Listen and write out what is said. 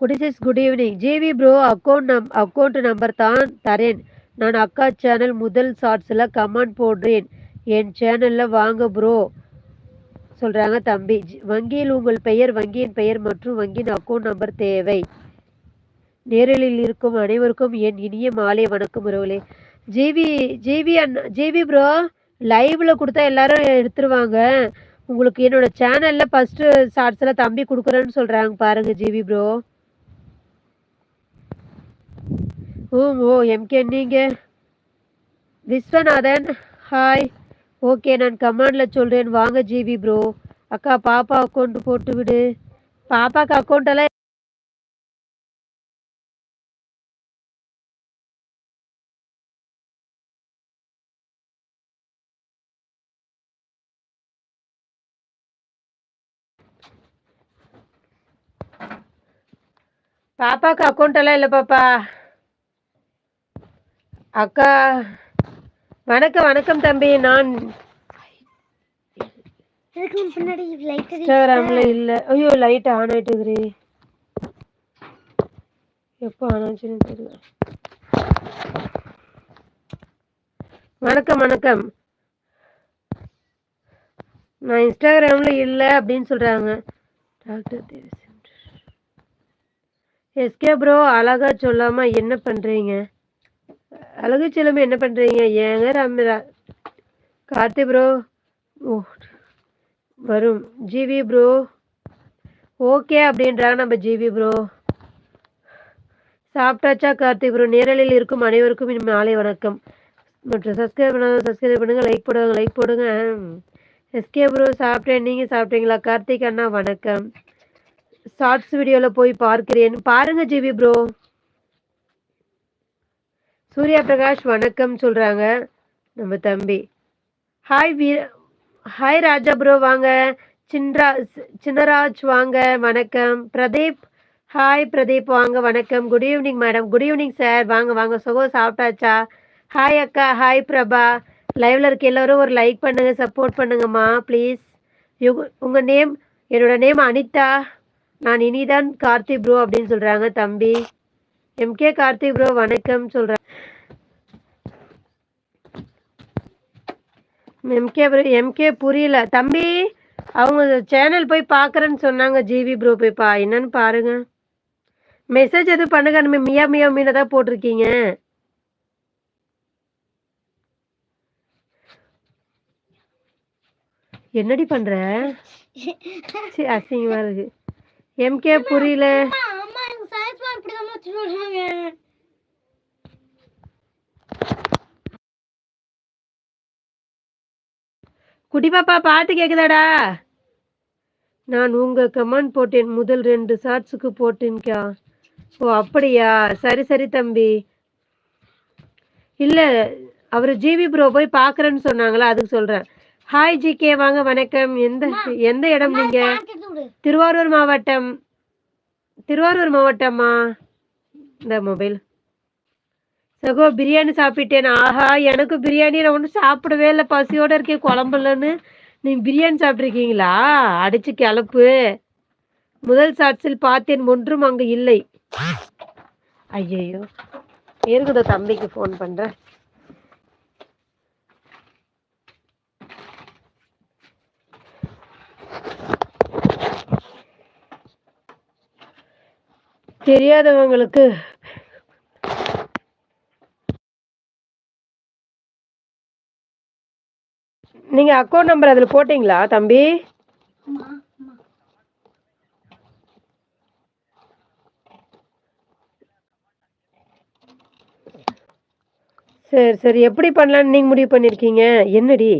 குடிசிஸ் good evening GV bro account நம் account number தான் தரேன். நான் அக்கா சேனல் முதல் ஷார்ட்ஸில் கமெண்ட் போடுறேன். என் சேனலில் வாங்க ப்ரோ சொல்கிறாங்க தம்பி. ஜி- வங்கியில் உங்கள் பெயர் வங்கியின் பெயர் மற்றும் வங்கியின் அக்கௌண்ட் நம்பர் தேவை. நேரலில் இருக்கும் அனைவருக்கும் என் இனிய மாலை வணக்கம் உறவுகளே. ஜிவி ஜிவி அண்ணா ஜிவி ப்ரோ லைவில் கொடுத்தா எல்லாரும் எடுத்துருவாங்க. உங்களுக்கு என்னோட சேனலில் ஃபஸ்ட்டு ஷார்ட்ஸில் தம்பி கொடுக்குறேன்னு சொல்கிறாங்க பாருங்க ஜிவி ப்ரோ ஓ ஓ எம்கே நீங்க? விஸ்வநாதன் ஹாய் ஓகே நான் கமாண்டில் சொல்றேன். வாங்க ஜிபி ப்ரோ அக்கா பாப்பா அக்கௌண்ட் போட்டு விடு. பாப்பாக்கு அக்கௌண்ட் எல்லாம் பாப்பாக்கு அக்கௌண்ட் எல்லாம் இல்லை பாப்பா. அக்கா வணக்கம் வணக்கம் தம்பி. நான் இன்ஸ்டாகிராம்ல இல்ல. ஐயோ லைட் ஆன் ஆயிட்டு இருக்குடி எப்போ ஆன் ஆச்சுன்னு தெரியல. வணக்கம் வணக்கம். நான் இன்ஸ்டாகிராம்ல இல்ல அப்படின்னு சொல்றாங்க. டாக்டர் தேவசேன் எஸ்கே ப்ரோ அழகா சொல்லாம என்ன பண்றீங்க? அழகு செல்லாம என்ன பண்றீங்க? ஏங்க ரம்யா? கார்த்தி ப்ரோ ஓ வரும். ஜிவி ப்ரோ ஓகே அப்படின்றாங்க நம்ம ஜிவி ப்ரோ சாப்பிட்டாச்சா கார்த்திக் ப்ரோ நேரலில் இருக்கும் அனைவருக்கும் இனி மாலை வணக்கம். மற்றும் சப்ஸ்கிரைப் பண்ணாத சப்ஸ்கிரைப் பண்ணுங்க லைக் போடுங்க லைக் போடுங்க. எஸ்கே ப்ரோ சாப்பிட்டேன். நீங்கள் சாப்பிட்டீங்களா? கார்த்திக் அண்ணா வணக்கம். ஷார்ட்ஸ் வீடியோவில் போய் பார்க்கிறேன். பாருங்க ஜிவி ப்ரோ சூர்யா பிரகாஷ் வணக்கம் சொல்கிறாங்க நம்ம தம்பி. ஹாய் வீர ஹாய் ராஜா ப்ரோ வாங்க. சின்ரா சின்னராஜ் வாங்க வணக்கம். பிரதீப் ஹாய் பிரதீப் வாங்க வணக்கம். Good evening madam good evening sir வாங்க வாங்க. சுகோ சாப்பிட்டாச்சா? ஹாய் அக்கா ஹாய் பிரபா. லைவ்ல இருக்க எல்லாரும் ஒரு லைக் பண்ணுங்க சப்போர்ட் பண்ணுங்கம்மா ப்ளீஸ் உங்க நேம் என்னோட நேம் அனிதா. நான் இனிதான் கார்த்தி ப்ரோ அப்படின்னு சொல்றாங்க தம்பி. எம்கே கார்த்தி ப்ரோ வணக்கம் சொல்றேன். எம்கே எம்கே புரியல. தம்பி அவங்க சேனல் போய் பார்க்குறேன்னு சொன்னாங்க ஜிவி ப்ரோ போய் பா என்னன்னு பாருங்க. மெசேஜ் எதுவும் பண்ணுங்க நம்ம மியா மியா மீனை தான் போட்டிருக்கீங்க. என்னடி பண்ற? அசிங்கமா இருக்கு. எம்கே புரியல. குட்டி பாப்பா பாட்டு கேக்குதாடா? நான் உங்க கமெண்ட் போட்டேன் முதல் ரெண்டு ஷார்ட்ஸுக்கு போட்டேன்க்கா. ஓ அப்படியா? சரி சரி தம்பி. இல்ல அவர் ஜிவி ப்ரோ போய் பார்க்கறேன்னு சொன்னாங்களா? அதுக்கு சொல்றேன். ஹாய் ஜிகே வாங்க வணக்கம். எந்த எந்த இடம் நீங்க? திருவாரூர் மாவட்டம். திருவாரூர் மாவட்டமா? இந்த மொபைல் சகோ பிரியாணி சாப்பிட்டேன்? ஆஹா எனக்கு பிரியாணி நான் ஒன்றும் சாப்பிடவே இல்லை. பசியோட இருக்கேன் குழம்புலன்னு. நீங்கள் பிரியாணி சாப்பிட்ருக்கீங்களா அடிச்சு கிளப்பு. முதல் சாட்சியில் பார்த்தேன் ஒன்றும் அங்கே இல்லை. ஐயையோ. இருக்குதோ தம்பிக்கு ஃபோன் பண்ணுறேன் தெரியாதவங்களுக்கு நீங்க அக்கௌண்ட் நம்பர் அதுல போட்டீங்களா தம்பி? சரி சரி. எப்படி பண்ணலாம்னு நீங்க முடிவு பண்ணிருக்கீங்க? என்னடி?